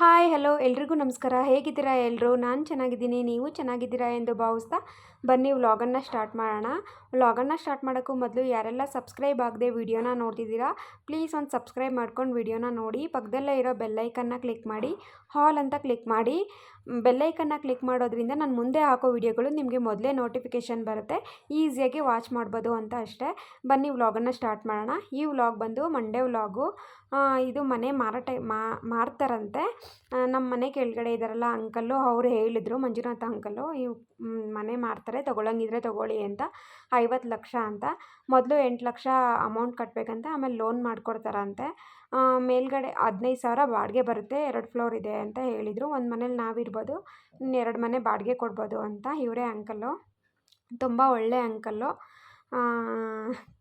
Hi hello ಎಲ್ರಿಗೂ ನಮಸ್ಕಾರ. ಹೇಗಿದ್ದೀರಾ ಎಲ್ಲರೂ ನಾನು ಚೆನ್ನಾಗಿದ್ದೀನಿ. ನೀವು ಚೆನ್ನಾಗಿದ್ದೀರಾ ಎಂದು ಭಾವಿಸ್ತಾ ಬನ್ನಿ, ವ್ಲಾಗನ್ನು ಸ್ಟಾರ್ಟ್ ಮಾಡೋಣ. ವ್ಲಾಗನ್ನು ಸ್ಟಾರ್ಟ್ ಮಾಡೋಕ್ಕೂ ಮೊದಲು ಯಾರೆಲ್ಲ ಸಬ್ಸ್ಕ್ರೈಬ್ ಆಗದೆ ವಿಡಿಯೋನ ನೋಡ್ತಿದ್ದೀರಾ, ಪ್ಲೀಸ್ ಒಂದು ಸಬ್ಸ್ಕ್ರೈಬ್ ಮಾಡ್ಕೊಂಡು ವಿಡಿಯೋನ ನೋಡಿ. ಪಕ್ಕದಲ್ಲೇ ಇರೋ ಬೆಲ್ಲೈಕನ್ನ ಕ್ಲಿಕ್ ಮಾಡಿ, ಹಾಲ್ ಅಂತ ಕ್ಲಿಕ್ ಮಾಡಿ. ಬೆಲ್ಲೈಕನ್ನ ಕ್ಲಿಕ್ ಮಾಡೋದ್ರಿಂದ ನಾನು ಮುಂದೆ ಹಾಕೋ ವೀಡಿಯೋಗಳು ನಿಮಗೆ ಮೊದಲೇ ನೋಟಿಫಿಕೇಷನ್ ಬರುತ್ತೆ. ಈಸಿಯಾಗಿ ವಾಚ್ ಮಾಡ್ಬೋದು ಅಂತ ಅಷ್ಟೇ. ಬನ್ನಿ ವ್ಲಾಗನ್ನು ಸ್ಟಾರ್ಟ್ ಮಾಡೋಣ. ಈ ವ್ಲಾಗ್ ಬಂದು ಮಂಡೇ ವ್ಲಾಗು ಇದು ಮನೆ ಮಾರಾಟ ಮಾರ್ತಾರಂತೆ. ನಮ್ಮ ಮನೆ ಕೆಳಗಡೆ ಇದ್ದಾರಲ್ಲ ಅಂಕಲ್ಲು ಅವರು ಹೇಳಿದರು, ಮಂಜುನಾಥ ಅಂಕಲ್ಲು ಇವು ಮನೆ ಮಾರ್ತಾರೆ ತೊಗೊಳಂಗಿದ್ರೆ ತೊಗೊಳ್ಳಿ ಅಂತ. ಐವತ್ತು ಲಕ್ಷ ಅಂತ. ಮೊದಲು ಎಂಟು ಲಕ್ಷ ಅಮೌಂಟ್ ಕಟ್ಟಬೇಕಂತ ಆಮೇಲೆ ಲೋನ್ ಮಾಡಿಕೊಡ್ತಾರಂತೆ. ಮೇಲ್ಗಡೆ ಹದಿನೈದು ಸಾವಿರ ಬಾಡಿಗೆ ಬರುತ್ತೆ, ಎರಡು ಫ್ಲೋರ್ ಇದೆ ಅಂತ ಹೇಳಿದರು. ಒಂದು ಮನೇಲಿ ನಾವಿರ್ಬೋದು ಎರಡು ಮನೆ ಬಾಡಿಗೆ ಕೊಡ್ಬೋದು ಅಂತ ಇವರೇ ಅಂಕಲ್ಲು ತುಂಬ ಒಳ್ಳೆ ಅಂಕಲ್ಲು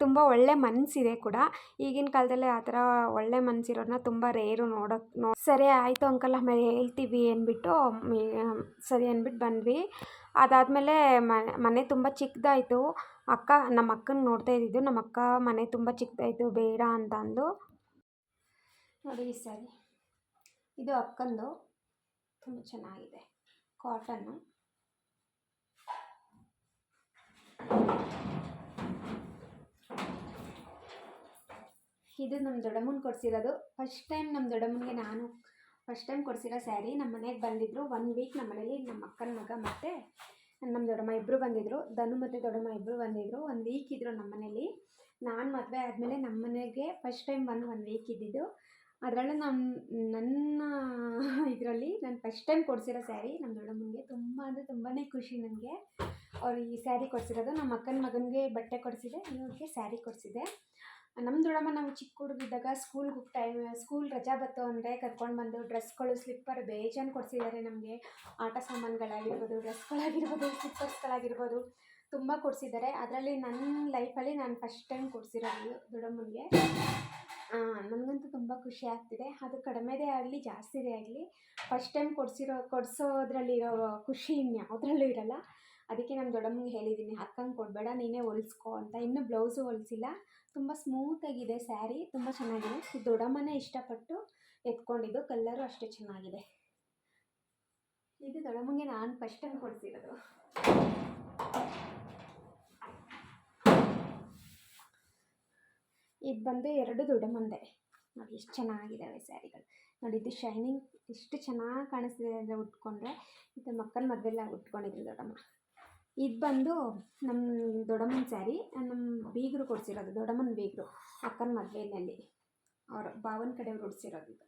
ತುಂಬ ಒಳ್ಳೆ ಮನಸ್ಸಿದೆ ಕೂಡ. ಈಗಿನ ಕಾಲದಲ್ಲಿ ಆ ಥರ ಒಳ್ಳೆ ಮನಸ್ಸಿರೋದನ್ನ ತುಂಬ ರೇರು ನೋಡೋಕ್ಕೆ ನೋ ಸರಿ ಆಯಿತು ಅಂಕಲ್ ಆಮೇಲೆ ಹೇಳ್ತೀವಿ ಅಂದ್ಬಿಟ್ಟು ಸರಿ ಅಂದ್ಬಿಟ್ಟು ಬಂದ್ವಿ. ಅದಾದಮೇಲೆ ಮನೆ ತುಂಬ ಚಿಕ್ಕದಾಯ್ತು. ಅಕ್ಕ, ನಮ್ಮ ಅಕ್ಕನ ನೋಡ್ತಾ ಇದ್ದಿದ್ದು, ನಮ್ಮ ಅಕ್ಕ ಮನೆ ತುಂಬ ಚಿಕ್ಕದಾಯ್ತು, ಬೇಡ ಅಂತ ಅಂದು. ನೋಡಿ ಈ ಸ್ಯಾರಿ ಇದು ಅಕ್ಕಂದು. ತುಂಬ ಚೆನ್ನಾಗಿದೆ. ಕಾಟನ್ನು. ಇದು ನಮ್ಮ ದೊಡ್ಡಮ್ಮನ ಕೊಡಿಸಿರೋದು. ಫಸ್ಟ್ ಟೈಮ್ ನಮ್ಮ ದೊಡ್ಡಮ್ಮನಿಗೆ ನಾನು ಫಸ್ಟ್ ಟೈಮ್ ಕೊಡಿಸಿರೋ ಸ್ಯಾರಿ ನಮ್ಮ ಮನೆಗೆ ಬಂದಿದ್ದರು ಒನ್ ವೀಕ್ ನಮ್ಮ ಮನೇಲಿ ನಮ್ಮ ಅಕ್ಕನ ಮಗ ಮತ್ತು ನಮ್ಮ ದೊಡ್ಡಮ್ಮ ಇಬ್ಬರು ಬಂದಿದ್ದರು ಧನು ಮತ್ತು ದೊಡ್ಡಮ್ಮ ಇಬ್ಬರು ಬಂದಿದ್ದರು ಒಂದು ವೀಕ್ ಇದ್ದರು ನಮ್ಮ ಮನೇಲಿ. ನಾನು ಮದುವೆ ಆದಮೇಲೆ ನಮ್ಮ ಮನೆಗೆ ಫಸ್ಟ್ ಟೈಮ್ ಬಂದು ಒಂದು ವೀಕ್ ಇದ್ದಿದ್ದು. ಅದರಲ್ಲೂ ನಮ್ಮ ನನ್ನ ಇದರಲ್ಲಿ ನಾನು ಫಸ್ಟ್ ಟೈಮ್ ಕೊಡಿಸಿರೋ ಸ್ಯಾರಿ ನಮ್ಮ ದೊಡ್ಡಮ್ಮನಿಗೆ ತುಂಬ ಅಂದರೆ ತುಂಬಾ ಖುಷಿ ನನಗೆ. ಅವ್ರು ಈ ಸ್ಯಾರಿ ಕೊಡಿಸಿರೋದು. ನಮ್ಮ ಅಕ್ಕನ ಮಗನಿಗೆ ಬಟ್ಟೆ ಕೊಡಿಸಿದೆ. ಇವ್ರಿಗೆ ಸ್ಯಾರಿ ಕೊಡಿಸಿದೆ. ನಮ್ಮ ದೊಡ್ಡಮ್ಮ ನಾವು ಚಿಕ್ಕ ಹುಡುಗಿದ್ದಾಗ ಸ್ಕೂಲ್ಗೆ ಟೈಮ್ ಸ್ಕೂಲ್ ರಜಾ ಬತ್ತು ಅಂದರೆ ಕರ್ಕೊಂಡು ಬಂದು ಡ್ರೆಸ್ಗಳು ಸ್ಲಿಪ್ಪರ್ ಬೇಜಾನ್ ಕೊಡಿಸಿದ್ದಾರೆ ನಮಗೆ. ಆಟ ಸಾಮಾನುಗಳಾಗಿರ್ಬೋದು ಡ್ರೆಸ್ಗಳಾಗಿರ್ಬೋದು ಸ್ಲಿಪ್ಪರ್ಸ್ಗಳಾಗಿರ್ಬೋದು ತುಂಬ ಕೊಡಿಸಿದ್ದಾರೆ. ಅದರಲ್ಲಿ ನನ್ನ ಲೈಫಲ್ಲಿ ನಾನು ಫಸ್ಟ್ ಟೈಮ್ ಕೊಡಿಸಿರೋದು ದೊಡ್ಡಮ್ಮನಿಗೆ. ನನಗಂತೂ ತುಂಬ ಖುಷಿ ಆಗ್ತಿದೆ. ಅದು ಕಡಿಮೆದೇ ಆಗಲಿ, ಜಾಸ್ತಿದೇ ಆಗಲಿ ಫಸ್ಟ್ ಟೈಮ್ ಕೊಡಿಸಿರೋ ಕೊಡಿಸೋದ್ರಲ್ಲಿರೋ ಖುಷಿ ಇನ್ಯಾವುದ್ರಲ್ಲೂ ಇರಲ್ಲ. ಅದಕ್ಕೆ ನಮ್ಮ ದೊಡ್ಡಮ್ಮನಿಗೆ ಹೇಳಿದ್ದೀನಿ ಅಕ್ಕಂಗೆ ಕೊಡಬೇಡ, ನೀನೇ ಹೊಲಿಸ್ಕೊ ಅಂತ. ಇನ್ನೂ ಬ್ಲೌಸು ಹೊಲಿಸಿಲ್ಲ. ತುಂಬ ಸ್ಮೂತಾಗಿದೆ ಸ್ಯಾರಿ ತುಂಬ ಚೆನ್ನಾಗಿದೆ. ದೊಡ್ಡಮ್ಮನೇ ಇಷ್ಟಪಟ್ಟು ಎತ್ಕೊಂಡಿದ್ದು ಕಲ್ಲರು ಅಷ್ಟೇ ಚೆನ್ನಾಗಿದೆ. ಇದು ದೊಡ್ಡಮ್ಮಂಗೆ ನಾನು ಫಸ್ಟ್ ಟೈಮ್ ಕೊಡಿಸಿರೋದು. ಇದು ಬಂದು ಎರಡು ದೊಡ್ಡಮ್ಮಂದೆ. ನೋಡಿ ಎಷ್ಟು ಚೆನ್ನಾಗಿದ್ದಾವೆ ಸ್ಯಾರಿಗಳು ನೋಡಿ ಇದು ಶೈನಿಂಗ್ ಎಷ್ಟು ಚೆನ್ನಾಗಿ ಕಾಣಿಸ್ತಿದೆ ಅಂದರೆ ಉಟ್ಕೊಂಡ್ರೆ, ಇದು ಮಕ್ಕಳ ಮದುವೆಲ್ಲ ಉಟ್ಕೊಂಡಿದ್ರು ದೊಡ್ಡಮ್ಮ. ಇದು ಬಂದು ನಮ್ಮ ದೊಡ್ಡಮ್ಮನ ಸ್ಯಾರಿ ನಮ್ಮ ಬೀಗರು ಕೊಡಿಸಿರೋದು, ದೊಡ್ಡಮ್ಮನ ಬೀಗರು, ಅಕ್ಕನ ಮದುವೆಯಲ್ಲಿ ಅವರು ಭಾವನ ಕಡೆಯವ್ರು ಉಡಿಸಿರೋದು ಇದು.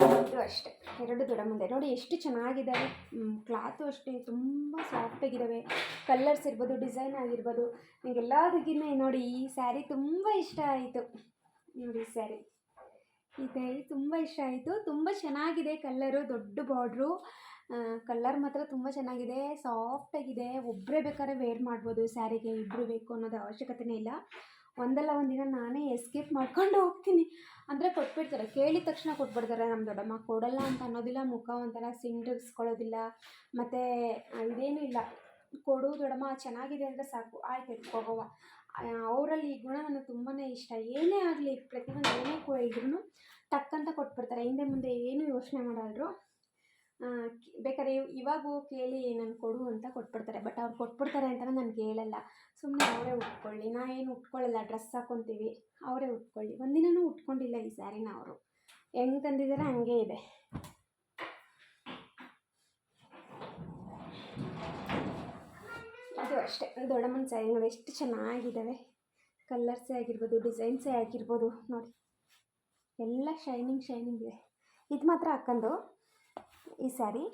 ಅಷ್ಟೆ ಅಷ್ಟೇ. ಎರಡು ದೊಡ್ಡಮ್ಮಂದೆ. ನೋಡಿ ಎಷ್ಟು ಚೆನ್ನಾಗಿದ್ದಾವೆ ಕ್ಲಾತು ಅಷ್ಟೇ. ತುಂಬ ಸಾಫ್ಟಾಗಿದ್ದಾವೆ ಕಲರ್ಸ್ ಇರ್ಬೋದು ಡಿಸೈನ್ ಆಗಿರ್ಬೋದು. ನಿಮಗೆಲ್ಲದಕ್ಕಿಂತ ನೋಡಿ, ಈ ಸ್ಯಾರಿ ತುಂಬ ಇಷ್ಟ ಆಯಿತು. ನೋಡಿ ಸ್ಯಾರಿ. ಸ್ಯಾರಿ ತುಂಬ ಇಷ್ಟ ಆಯಿತು. ತುಂಬ ಚೆನ್ನಾಗಿದೆ ಕಲ್ಲರು, ದೊಡ್ಡ ಬಾರ್ಡ್ರು ಕಲ್ಲರ್ ಮಾತ್ರ ತುಂಬ ಚೆನ್ನಾಗಿದೆ. ಸಾಫ್ಟಾಗಿದೆ ಒಬ್ಬರೇ ಬೇಕಾದ್ರೆ ವೇರ್ ಮಾಡ್ಬೋದು. ಸ್ಯಾರಿಗೆ ಇಬ್ಬರು ಬೇಕು ಅನ್ನೋದು ಅವಶ್ಯಕತೆನೇ ಇಲ್ಲ. ಒಂದಲ್ಲ ಒಂದಿನ ನಾನೇ ಎಸ್ಕೇಪ್ ಮಾಡ್ಕೊಂಡು ಹೋಗ್ತೀನಿ. ಅಂದರೆ ಕೊಟ್ಬಿಡ್ತಾರೆ. ಕೇಳಿದ ತಕ್ಷಣ ಕೊಟ್ಬಿಡ್ತಾರೆ. ನಮ್ಮ ದೊಡ್ಡಮ್ಮ ಕೊಡಲ್ಲ ಅಂತ ಅನ್ನೋದಿಲ್ಲ. ಮುಖ ಒಂಥರ ಸಿಂಡರ್ಸ್ಕೊಳ್ಳೋದಿಲ್ಲ ಮತ್ತು ಇದೇನೂ ಇಲ್ಲ. ಕೊಡು ದೊಡ್ಡಮ್ಮ, ಚೆನ್ನಾಗಿದೆ ಅಂದರೆ ಸಾಕು. ಆಯ್ತು ಎತ್ಕೋಗವ್ವ ಅವರಲ್ಲಿ ಈ ಗುಣ ನನಗೆ ತುಂಬಾ ಇಷ್ಟ. ಏನೇ ಆಗಲಿ ಪ್ರತಿಯೊಂದು ಏನೇ ಕೂಡ ಇದ್ರೂ ತಕ್ಕಂತ ಕೊಟ್ಬಿಡ್ತಾರೆ. ಹಿಂದೆ ಮುಂದೆ ಏನೂ ಯೋಚನೆ ಮಾಡಲ್ರು ಬೇಕಾದ್ರೆ ಇವಾಗೂ ಕೇಳಿ ನಾನು ಕೊಡು ಅಂತ ಕೊಟ್ಬಿಡ್ತಾರೆ. ಬಟ್ ಅವ್ರು ಕೊಟ್ಬಿಡ್ತಾರೆ ಅಂತ ನನಗೆ ಕೇಳಲ್ಲ. ಸುಮ್ಮನೆ ಅವರೇ ಉಟ್ಕೊಳ್ಳಿ. ನಾ ಏನು ಉಟ್ಕೊಳ್ಳಲ್ಲ. ಡ್ರೆಸ್ ಹಾಕ್ಕೊತೀವಿ ಅವರೇ ಉಟ್ಕೊಳ್ಳಿ. ಒಂದಿನೂ ಉಟ್ಕೊಂಡಿಲ್ಲ ಈ ಸ್ಯಾರಿನ ಅವರು. ಹೆಂಗೆ ತಂದಿದ್ದಾರೆ ಹಂಗೆ ಇದೆ. ಇದು ಅಷ್ಟೇ. ದೊಡ್ಡಮ್ಮನ ಸ್ಯಾರಿ ನೋಡಿ ಎಷ್ಟು ಚೆನ್ನಾಗಿದ್ದಾವೆ. ಕಲ್ಲರ್ಸೇ ಆಗಿರ್ಬೋದು, ಡಿಸೈನ್ಸೇ ಆಗಿರ್ಬೋದು. ನೋಡಿ, ಎಲ್ಲ ಶೈನಿಂಗ್ ಶೈನಿಂಗ್ ಇದೆ. ಇದು ಮಾತ್ರ ಅಕ್ಕಂದು ಈ ಸ್ಯಾರಿ.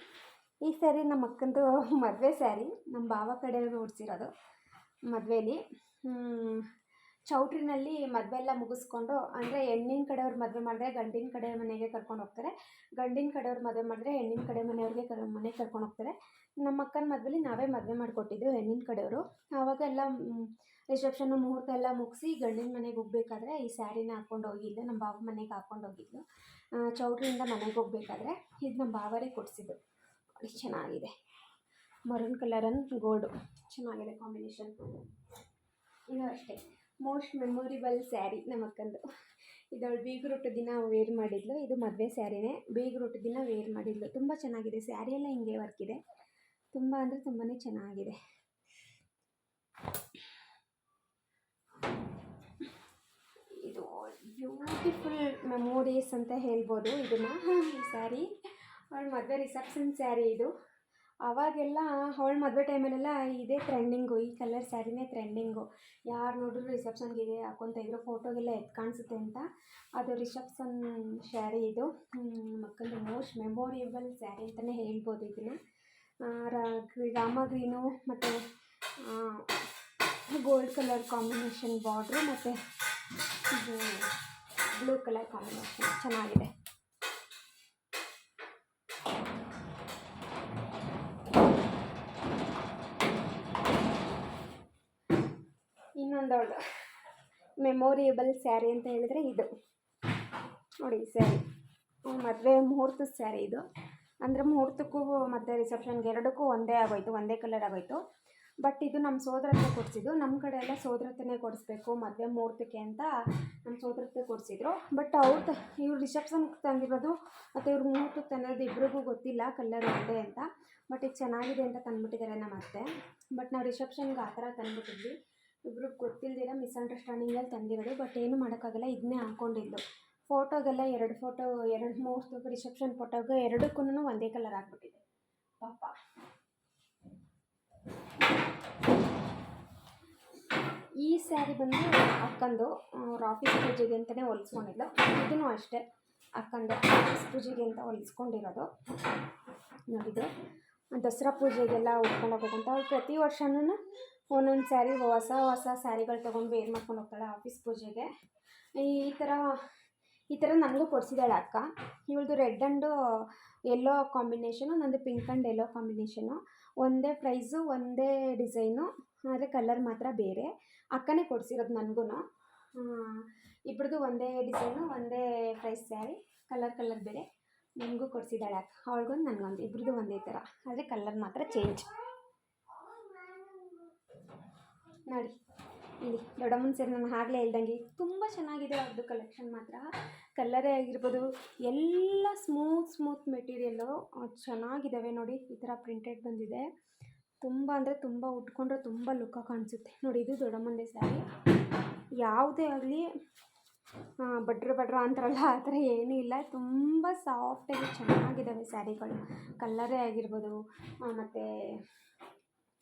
ಈ ಸ್ಯಾರಿ ನಮ್ಮ ಅಕ್ಕಂದು ಮದುವೆ ಸ್ಯಾರಿ. ನಮ್ಮ ಭಾವ ಕಡೆಯವರು ಉಡ್ಸಿರೋದು ಮದುವೇಲಿ. ಚೌಟ್ರಿನಲ್ಲಿ ಮದುವೆ ಎಲ್ಲ ಮುಗಿಸ್ಕೊಂಡು, ಅಂದರೆ ಹೆಣ್ಣಿನ ಕಡೆಯವ್ರು ಮದುವೆ ಮಾಡಿದ್ರೆ ಗಂಡಿನ ಕಡೆ ಮನೆಗೆ ಕರ್ಕೊಂಡು ಹೋಗ್ತಾರೆ. ಗಂಡಿನ ಕಡೆಯವ್ರು ಮದುವೆ ಮಾಡಿದ್ರೆ ಹೆಣ್ಣಿನ ಕಡೆ ಮನೆಯವ್ರಿಗೆ ಕರ್, ಮನೆಗೆ ಕರ್ಕೊಂಡು ಹೋಗ್ತಾರೆ. ನಮ್ಮ ಅಕ್ಕನ ಮದುವೆಲಿ ನಾವೇ ಮದುವೆ ಮಾಡಿಕೊಟ್ಟಿದ್ದು ಹೆಣ್ಣಿನ ಕಡೆಯವರು. ಆವಾಗ ಎಲ್ಲ ರಿಸೆಪ್ಷನ್ನು ಮುಹೂರ್ತ ಎಲ್ಲ ಮುಗಿಸಿ ಗಂಡಿನ ಮನೆಗೆ ಹೋಗ್ಬೇಕಾದ್ರೆ ಈ ಸ್ಯಾರಿನ ಹಾಕ್ಕೊಂಡು ಹೋಗಿದ್ದೆ, ನಮ್ಮ ಭಾವ ಮನೆಗೆ ಹಾಕ್ಕೊಂಡು ಹೋಗಿದ್ಲು ಚೌಟ್ರಿಯಿಂದ ಮನೆಗೆ ಹೋಗ್ಬೇಕಾದ್ರೆ ಇದು ನಮ್ಮ ಭಾವರೇ ಕೊಡಿಸಿದ್ದು. ಚೆನ್ನಾಗಿದೆ. Maroon colour gold. ಚೆನ್ನಾಗಿದೆ ಕಾಂಬಿನೇಷನ್. ಇದು ಅಷ್ಟೇ. ಮೋಸ್ಟ್ ಮೆಮೊರಿಬಲ್ ಸ್ಯಾರಿ ನಮ್ಮ ಅಕ್ಕಂದು ಇದವಳು ಬೀಗ್ರೂಟ್ ದಿನ ವೇರ್ ಮಾಡಿದ್ಲು. ಇದು ಮದುವೆ ಸ್ಯಾರಿನೇ. ಬೀಗ್ರೂಟ್ ದಿನ ವೇರ್ ಮಾಡಿದ್ಲು. ತುಂಬ ಚೆನ್ನಾಗಿದೆ. ಸ್ಯಾರಿ ಎಲ್ಲ ಹಿಂಗೆ ವರ್ಕ್ ಇದೆ. ತುಂಬ ಅಂದರೆ ತುಂಬಾ ಚೆನ್ನಾಗಿದೆ. ಇದು ಬ್ಯೂಟಿಫುಲ್ ಮೆಮೊರೀಸ್ ಅಂತ ಹೇಳ್ಬೋದು ಇದನ್ನು. ಸ್ಯಾರಿ. ಅವಳ ಮದುವೆ ರಿಸೆಪ್ಷನ್ ಸ್ಯಾರಿ ಇದು. ಅವಾಗೆಲ್ಲ ಅವಳ ಮದುವೆ ಟೈಮಲ್ಲೆಲ್ಲ ಇದೇ ಟ್ರೆಂಡಿಂಗು ಈ ಕಲರ್ ಸ್ಯಾರಿನೇ ಟ್ರೆಂಡಿಂಗು ಯಾರು ನೋಡಿದ್ರು ರಿಸೆಪ್ಷನ್ಗೆ ಇದೆ ಹಾಕ್ಕೊತ ಇದ್ರು ಫೋಟೋಗೆಲ್ಲ ಎದ್ದು ಕಾಣಿಸುತ್ತೆ ಅಂತ. ಅದು ರಿಸೆಪ್ಷನ್ ಸ್ಯಾರಿ ಇದು. ಮಕ್ಕಳದು ಮೋಸ್ಟ್ ಮೆಮೊರಿಯಬಲ್ ಸ್ಯಾರಿ ಅಂತಲೇ ಹೇಳ್ಬೋದು ಇದನ್ನು. ರಾಮ ಗ್ರೀನು ಮತ್ತು ಗೋಲ್ಡ್ ಕಲರ್ ಕಾಂಬಿನೇಷನ್ ಬಾರ್ಡ್ರು ಮತ್ತು ಬ್ಲೂ ಕಲರ್ ಕಾಂಬಿನೇಷನ್ ಚೆನ್ನಾಗಿದೆ. ಇನ್ನೊಂದವಳು ಮೆಮೊರಿಯಬಲ್ ಸ್ಯಾರಿ ಅಂತ ಹೇಳಿದ್ರೆ ಇದು. ನೋಡಿ, ಈ ಸ್ಯಾರಿ ಮದುವೆ ಮುಹೂರ್ತದ ಸ್ಯಾರಿ ಇದು. ಅಂದರೆ ಮುಹೂರ್ತಕ್ಕೂ ಮತ್ತು ರಿಸೆಪ್ಷನ್ಗೆ ಎರಡಕ್ಕೂ ಒಂದೇ ಆಗೋಯ್ತು, ಒಂದೇ ಕಲರ್ ಆಗೋಯ್ತು. ಬಟ್ ಇದು ನಮ್ಮ ಸೋದರತ್ತೆ ಕೊಡಿಸಿದ್ದು. ನಮ್ಮ ಕಡೆ ಎಲ್ಲ ಸೋದರತ್ತನೇ ಕೊಡಿಸ್ಬೇಕು, ಮದುವೆ ಮುಹೂರ್ತಕ್ಕೆ ಅಂತ ನಮ್ಮ ಸೋದರತ್ತೆ ಕೊಡಿಸಿದ್ರು. ಬಟ್ ಅವ್ರು ಇವ್ರು ರಿಸೆಪ್ಷನ್ಗೆ ತಂದಿರೋದು ಮತ್ತು ಇವ್ರು ಮುಹೂರ್ತಕ್ಕೆ ತಂದಿರೋದು ಇಬ್ಬರಿಗೂ ಗೊತ್ತಿಲ್ಲ ಕಲರ್ ಒಂದೇ ಅಂತ. ಬಟ್ ಇದು ಚೆನ್ನಾಗಿದೆ ಅಂತ ತಂದುಬಿಟ್ಟಿದ್ದಾರೆ ನಮ್ಮ ಅತ್ತೆ. ಬಟ್ ನಾವು ರಿಸೆಪ್ಷನ್ಗೆ ಆ ಥರ ತಂದ್ಬಿಟ್ಟಿದ್ವಿ. ಇಬ್ರಿಗೆ ಗೊತ್ತಿಲ್ದಿರ ಮಿಸ್ಅಂಡರ್ಸ್ಟ್ಯಾಂಡಿಂಗಲ್ಲಿ ತಂದಿರೋದು ಬಟ್ ಏನು ಮಾಡೋಕ್ಕಾಗಲ್ಲ ಇದನ್ನೇ ಹಾಕ್ಕೊಂಡಿದ್ದು ಫೋಟೋಗೆಲ್ಲ ಎರಡು ಫೋಟೋ ಎರಡು ಮೂರು ರಿಸೆಪ್ಷನ್ ಫೋಟೋಗೆ ಎರಡಕ್ಕೂ ಒಂದೇ ಕಲರ್ ಆಗಿಬಿಟ್ಟಿದೆ. ಪಾಪ. ಈ ಸ್ಯಾರಿ ಬಂದು ಅಕ್ಕಂದು ಅವ್ರ ಆಫೀಸ್ ಪೂಜೆಗೆ ಅಂತಲೇ ಹೊಲಿಸ್ಕೊಂಡಿದ್ದು. ಇದೂ ಅಷ್ಟೇ, ಅಕ್ಕಂದು ಆಫೀಸ್ ಪೂಜೆಗೆ ಅಂತ ಹೊಲಿಸ್ಕೊಂಡಿರೋದು. ನೋಡಿದ್ರು. ದಸರಾ ಪೂಜೆಗೆಲ್ಲ ಉಟ್ಕೊಂಡು ಹೋಗ್ಬೇಕಂತ ಅವ್ಳು ಪ್ರತಿ ವರ್ಷನೂ ಒಂದೊಂದು ಸ್ಯಾರಿ ಹೊಸ ಹೊಸ ಸ್ಯಾರಿಗಳು ತೊಗೊಂಡು ವೇರ್ ಮಾಡ್ಕೊಂಡು ಹೋಗ್ತಾಳೆ ಆಫೀಸ್ ಪೂಜೆಗೆ. ಈ ಥರ ಈ ಥರ ನನಗೂ ಕೊಡಿಸಿದ್ದಾಳೆ ಅಕ್ಕ. ಇವಳದು ರೆಡ್ ಆ್ಯಂಡು ಎಲ್ಲೋ ಕಾಂಬಿನೇಷನು ನಂದು ಪಿಂಕ್ ಆ್ಯಂಡ್ ಎಲ್ಲೋ ಕಾಂಬಿನೇಷನು ಒಂದೇ ಪ್ರೈಸು ಒಂದೇ ಡಿಸೈನು ಆದರೆ ಕಲರ್ ಮಾತ್ರ ಬೇರೆ. ಅಕ್ಕನೇ ಕೊಡಿಸಿರೋದು ನನಗೂ ಇಬ್ಬರದು ಒಂದೇ ಡಿಸೈನು ಒಂದೇ ಪ್ರೈಸ್ ಸ್ಯಾರಿ ಕಲರ್ ಕಲರ್ ಬೇರೆ. ನನಗೂ ಕೊಡಿಸಿದ್ದಾಳೆ ಅಕ್ಕ. ಅವಳಿಗೊಂದು ನನಗೊಂದು ಇಬ್ಬರದು ಒಂದೇ ಥರ ಆದರೆ ಕಲರ್ ಮಾತ್ರ ಚೇಂಜ್ ನೋಡಿ, ಇಲ್ಲಿ ದೊಡ್ಡಮ್ಮನ ಸೀರೆ ನಾನು ಆಗಲೇ ಹೇಳ್ದಂಗೆ ತುಂಬ ಚೆನ್ನಾಗಿದೆ ಅದು ಕಲೆಕ್ಷನ್ ಮಾತ್ರ. ಕಲ್ಲರೇ ಆಗಿರ್ಬೋದು, ಎಲ್ಲ ಸ್ಮೂತ್ ಸ್ಮೂತ್ ಮೆಟೀರಿಯಲ್ಲು ಚೆನ್ನಾಗಿದ್ದಾವೆ ನೋಡಿ, ಈ ಥರ ಪ್ರಿಂಟೆಡ್ ಬಂದಿದೆ. ತುಂಬ ಅಂದರೆ ತುಂಬ ಉಟ್ಕೊಂಡ್ರೆ ತುಂಬ ಲುಕ್ಕಾಗಿ ಕಾಣಿಸುತ್ತೆ. ನೋಡಿ, ಇದು ದೊಡ್ಡಮ್ಮಂದೇ ಸ್ಯಾರಿ ಯಾವುದೇ ಆಗಲಿ ಬಡ್ರ ಬಡ್ರ ಅಂತಾರಲ್ಲ, ಆ ಥರ ಏನೂ ಇಲ್ಲ. ತುಂಬ ಸಾಫ್ಟಾಗಿ ಚೆನ್ನಾಗಿದ್ದಾವೆ ಸ್ಯಾರಿಗಳು ಕಲ್ಲರೇ ಆಗಿರ್ಬೋದು ಮತ್ತು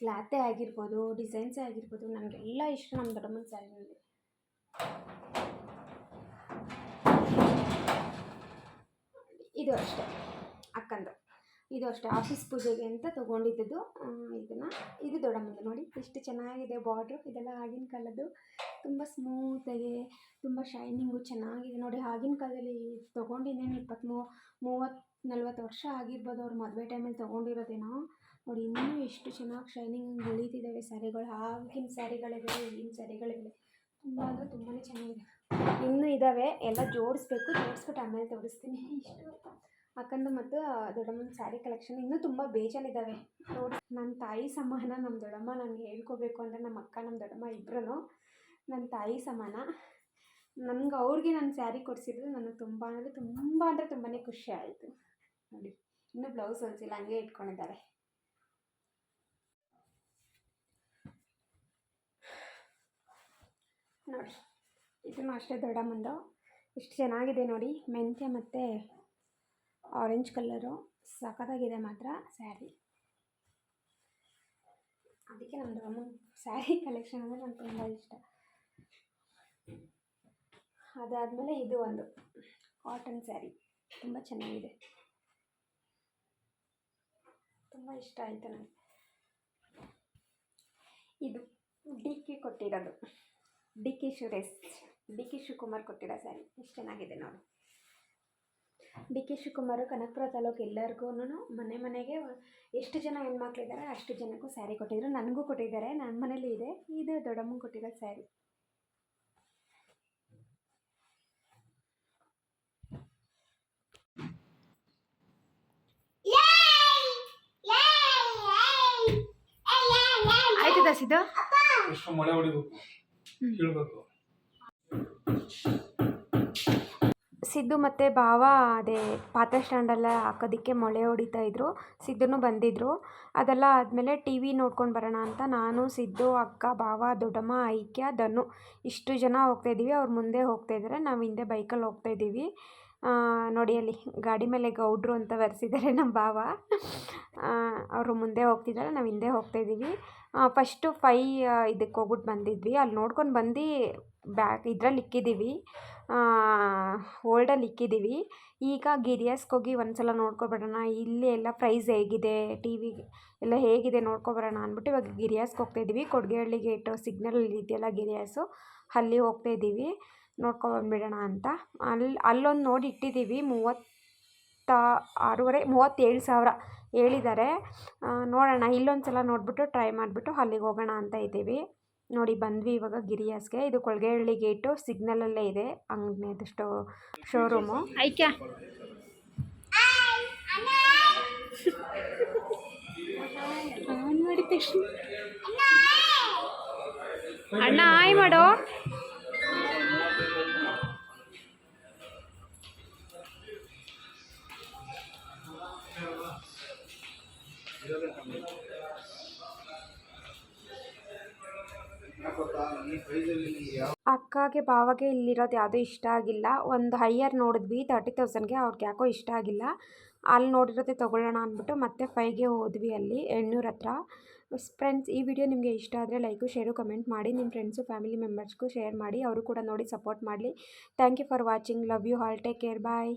ಕ್ಲಾತೇ ಆಗಿರ್ಬೋದು, ಡಿಸೈನ್ಸೇ ಆಗಿರ್ಬೋದು ನನಗೆಲ್ಲ ಇಷ್ಟ ನಮ್ಮ ದೊಡ್ಡಮ್ಮನ ಸ್ಯಾರಿನಲ್ಲಿ. ಇದು ಅಷ್ಟೇ, ಅಕ್ಕಂದು. ಇದು ಅಷ್ಟೇ, ಆಫೀಸ್ ಪೂಜೆಗೆ ಅಂತ ತೊಗೊಂಡಿದ್ದು ಇದನ್ನು, ಇದು ದೊಡ್ಡಮ್ಮಂದು ನೋಡಿ, ಎಷ್ಟು ಚೆನ್ನಾಗಿದೆ ಬಾರ್ಡ್ರು, ಇದೆಲ್ಲ ಆಗಿನ ಕಾಲದ್ದು ತುಂಬ ಸ್ಮೂತಾಗಿ ತುಂಬ ಶೈನಿಂಗು ಚೆನ್ನಾಗಿದೆ ನೋಡಿ. ಆಗಿನ ಕಾಲದಲ್ಲಿ ತೊಗೊಂಡಿದ್ದೇನೆ ಇಪ್ಪತ್ತ್ಮೂ ಮೂವತ್ತು ನಲ್ವತ್ತು ವರ್ಷ ಆಗಿರ್ಬೋದು, ಅವ್ರ ಮದುವೆ ಟೈಮಲ್ಲಿ ತೊಗೊಂಡಿರೋದೇನೋ. ನೋಡಿ, ಇನ್ನೂ ಎಷ್ಟು ಚೆನ್ನಾಗಿ ಶೈನಿಂಗ್ ಬೆಳೀತಿದ್ದಾವೆ ಸ್ಯಾರಿಗಳು ಆಗಿನ ಸ್ಯಾರಿಗಳೇ ಬೇರೆ ಈಗಿನ ಸ್ಯಾರಿಗಳೇ ಬೇರೆ ತುಂಬ ಅಂದರೆ ತುಂಬಾ ಚೆನ್ನಾಗಿದೆ. ಇನ್ನೂ ಇದ್ದಾವೆ ಎಲ್ಲ ಜೋಡಿಸ್ಬೇಕು. ಜೋಡಿಸ್ಬಿಟ್ಟು ಆಮೇಲೆ ತೋರಿಸ್ತೀನಿ. ಇಷ್ಟು ಅಕ್ಕಂದು ಮತ್ತು ದೊಡ್ಡಮ್ಮನ ಸ್ಯಾರಿ ಕಲೆಕ್ಷನ್ ಇನ್ನೂ ತುಂಬ ಬೇಜಾನಿದ್ದಾವೆ ನೋಡಿ ನನ್ನ ತಾಯಿ ಸಮಾನ ನಮ್ಮ ದೊಡ್ಡಮ್ಮ ನನಗೆ ಹೇಳ್ಕೊಬೇಕು ಅಂದರೆ ನಮ್ಮ ಅಕ್ಕ ನಮ್ಮ ದೊಡ್ಡಮ್ಮ ಇಬ್ಬರೂ ನನ್ನ ತಾಯಿ ಸಮಾನ. ನನ್ಗೆ ಅವ್ರಿಗೆ ನಾನು ಸ್ಯಾರಿ ಕೊಡಿಸಿದ್ರು ನನಗೆ ತುಂಬ ಅಂದರೆ ತುಂಬ ಅಂದರೆ ತುಂಬಾ ಖುಷಿ ಆಯಿತು. ನೋಡಿ, ಇನ್ನೂ ಬ್ಲೌಸ್ ಹೊಲಿಸಿಲ್ಲ, ಹಂಗೆ ಇಟ್ಕೊಂಡಿದ್ದಾರೆ. ನೋಡಿ ಇದನ್ನು ಅಷ್ಟೇ ದೊಡ್ಡಮ್ಮಂದು ಎಷ್ಟು ಚೆನ್ನಾಗಿದೆ ನೋಡಿ. ಮೆಂತ್ಯ ಮತ್ತು ಆರೆಂಜ್ ಕಲ್ಲರು ಸಖತ್ತಾಗಿದೆ ಮಾತ್ರ ಸ್ಯಾರಿ ಅದಕ್ಕೆ ನಮ್ಮ ದೊಡ್ಡಮ್ಮನ ಸ್ಯಾರಿ ಕಲೆಕ್ಷನ್ ಅಂದರೆ ನಂಗೆ ತುಂಬ ಇಷ್ಟ. ಅದಾದಮೇಲೆ ಇದು ಒಂದು ಕಾಟನ್ ಸ್ಯಾರಿ ತುಂಬ ಚೆನ್ನಾಗಿದೆ. ತುಂಬ ಇಷ್ಟ ಆಯಿತು ನನಗೆ ಇದು ಡಿಕ್ಕಿ ಕೊಟ್ಟಿರೋದು. D K Suresh D K Shivakumar ಕೊಟ್ಟಿರೋ ಸ್ಯಾರಿ ಎಷ್ಟು ಚೆನ್ನಾಗಿದೆ ನೋಡಿ ಡಿ ಕೆ ಶಿವಕುಮಾರ್ ಕನಕಪುರ ತಾಲೂಕು ಎಲ್ಲರಿಗೂ ಮನೆ ಮನೆಗೆ ಎಷ್ಟು ಜನ ಹೆಣ್ಮಕ್ಳಿದ್ದಾರೆ ಅಷ್ಟು ಜನಕ್ಕೂ ಸ್ಯಾರಿ ಕೊಟ್ಟಿದ್ರು ನನಗೂ ಕೊಟ್ಟಿದ್ದಾರೆ ನನ್ನ ಮನೇಲಿ ಇದೆ ಇದು ದೊಡ್ಡಮ್ಮ ಕೊಟ್ಟಿರೋ ಸ್ಯಾರಿ ಮಳೆ ಸಿದ್ದು ಕೀಳ್ಬೇಕು ಸಿದ್ದು ಮತ್ತು ಭಾವ ಅದೇ ಪಾತ್ರೆ ಸ್ಟ್ಯಾಂಡೆಲ್ಲ ಹಾಕೋದಿಕ್ಕೆ ಮೊಳೆ ಹೊಡಿತಾ ಇದ್ರು. ಸಿದ್ದುನು ಬಂದಿದ್ರು. ಅದೆಲ್ಲ ಆದಮೇಲೆ ಟಿ ವಿ ನೋಡ್ಕೊಂಡು ಬರೋಣ ಅಂತ ನಾನು ಸಿದ್ದು ಅಕ್ಕ ಭಾವ ದೊಡ್ಡಮ್ಮ ಐಕ್ಯ ಧನು ಇಷ್ಟು ಜನ ಹೋಗ್ತಾ ಹೋಗ್ತಾಯಿದ್ದೀವಿ ಅವ್ರು ಮುಂದೆ ಹೋಗ್ತಾ ಇದ್ದಾರೆ ನಾವು ಹಿಂದೆ ಬೈಕಲ್ಲಿ ಹೋಗ್ತಾ ಇದ್ದೀವಿ. ನೋಡಿ ಅಲ್ಲಿ ಗಾಡಿ ಮೇಲೆ ಗೌಡ್ರು ಅಂತ ಬರೆಸಿದ್ದಾರೆ ನಮ್ಮ ಭಾವ. ಅವರು ಮುಂದೆ ಹೋಗ್ತಿದ್ದಾರೆ, ನಾವು ಹಿಂದೆ ಹೋಗ್ತಾ ಇದ್ದೀವಿ. ಫಸ್ಟು ಫೈ ಇದಕ್ಕೆ ಹೋಗ್ಬಿಟ್ಟು ಬಂದಿದ್ವಿ. ಅಲ್ಲಿ ನೋಡ್ಕೊಂಡು ಬಂದು ಬ್ಯಾಕ್ ಇದ್ರಲ್ಲಿ ಇಕ್ಕಿದ್ದೀವಿ. ಓಲ್ಡಲ್ಲಿ ಇಕ್ಕಿದ್ದೀವಿ. ಈಗ ಗಿರಿಯಸ್ಗೆ ಹೋಗಿ ಒಂದು ಸಲ ನೋಡ್ಕೊಬರೋಣ ಇಲ್ಲಿ ಎಲ್ಲ ಪ್ರೈಸ್ ಹೇಗಿದೆ ಟಿ ವಿ ಎಲ್ಲ ಹೇಗಿದೆ ನೋಡ್ಕೊಬರೋಣ ಅಂದ್ಬಿಟ್ಟು ಇವಾಗ ಗಿರಿಯಾಸ್ಗೆ ಹೋಗ್ತಾಯಿದ್ದೀವಿ ಕೊಡ್ಗೇಹಳ್ಳಿ ಗೇಟು ಸಿಗ್ನಲ್ ಇದೆಯಲ್ಲ ಗಿರಿಯಾಸು ಅಲ್ಲಿ ಹೋಗ್ತಾ ಇದ್ದೀವಿ ನೋಡ್ಕೊಬಂದ್ಬಿಡೋಣ ಅಂತ. ಅಲ್ಲಿ ಅಲ್ಲೊಂದು ನೋಡಿ ಇಟ್ಟಿದ್ದೀವಿ. ಮೂವತ್ತ ಆರೂವರೆ ಮೂವತ್ತೇಳು ಸಾವಿರ ಹೇಳಿದ್ದಾರೆ. ನೋಡೋಣ. ಇಲ್ಲೊಂದು ಸಲ ನೋಡಿಬಿಟ್ಟು ಟ್ರೈ ಮಾಡಿಬಿಟ್ಟು ಅಲ್ಲಿಗೆ ಹೋಗೋಣ ಅಂತ ಇದ್ದೀವಿ. ನೋಡಿ ಬಂದ್ವಿ ಇವಾಗ ಗಿರಿಯಾಸ್ಗೆ. ಇದು ಕೊಳಗೇಹಳ್ಳಿ ಗೇಟು. ಸಿಗ್ನಲಲ್ಲೇ ಇದೆ. ಅಂಗಡಿ ಸ್ಟೋ ಶೋರೂಮು. ಐಕ್ಯ ಆನ್ ಮಾಡಿದ ತಕ್ಷಣ. ಅಣ್ಣ ಆಯ್ ಮಾಡೋ. ಅಕ್ಕಗೆ ಭಾವಗೆ ಇಲ್ಲಿರೋದು ಯಾವುದೂ ಇಷ್ಟ ಆಗಿಲ್ಲ. ಒಂದು ಹೈಯರ್ ನೋಡಿದ್ವಿ ತರ್ಟಿ ತೌಸಂಡ್ಗೆ ಅವ್ರಿಗೆ ಯಾಕೋ ಇಷ್ಟ ಆಗಿಲ್ಲ. ಅಲ್ಲಿ ನೋಡಿರೋದೇ ತೊಗೊಳ್ಳೋಣ ಅಂದ್ಬಿಟ್ಟು ಮತ್ತೆ ಫೈಗೆ ಹೋದ್ವಿ ಅಲ್ಲಿ, ಎಣ್ಣೂರ ಹತ್ರ. ಫ್ರೆಂಡ್ಸ್ ಈ ವಿಡಿಯೋ ನಿಮಗೆ ಇಷ್ಟ ಆದರೆ ಲೈಕು ಶೇರು ಕಮೆಂಟ್ ಮಾಡಿ. ನಿಮ್ಮ ಫ್ರೆಂಡ್ಸು ಫ್ಯಾಮಿಲಿ ಮೆಂಬರ್ಸ್ಗೂ ಶೇರ್ ಮಾಡಿ. ಅವರು ಕೂಡ ನೋಡಿ ಸಪೋರ್ಟ್ ಮಾಡಲಿ. Thank you for watching love you all take care bye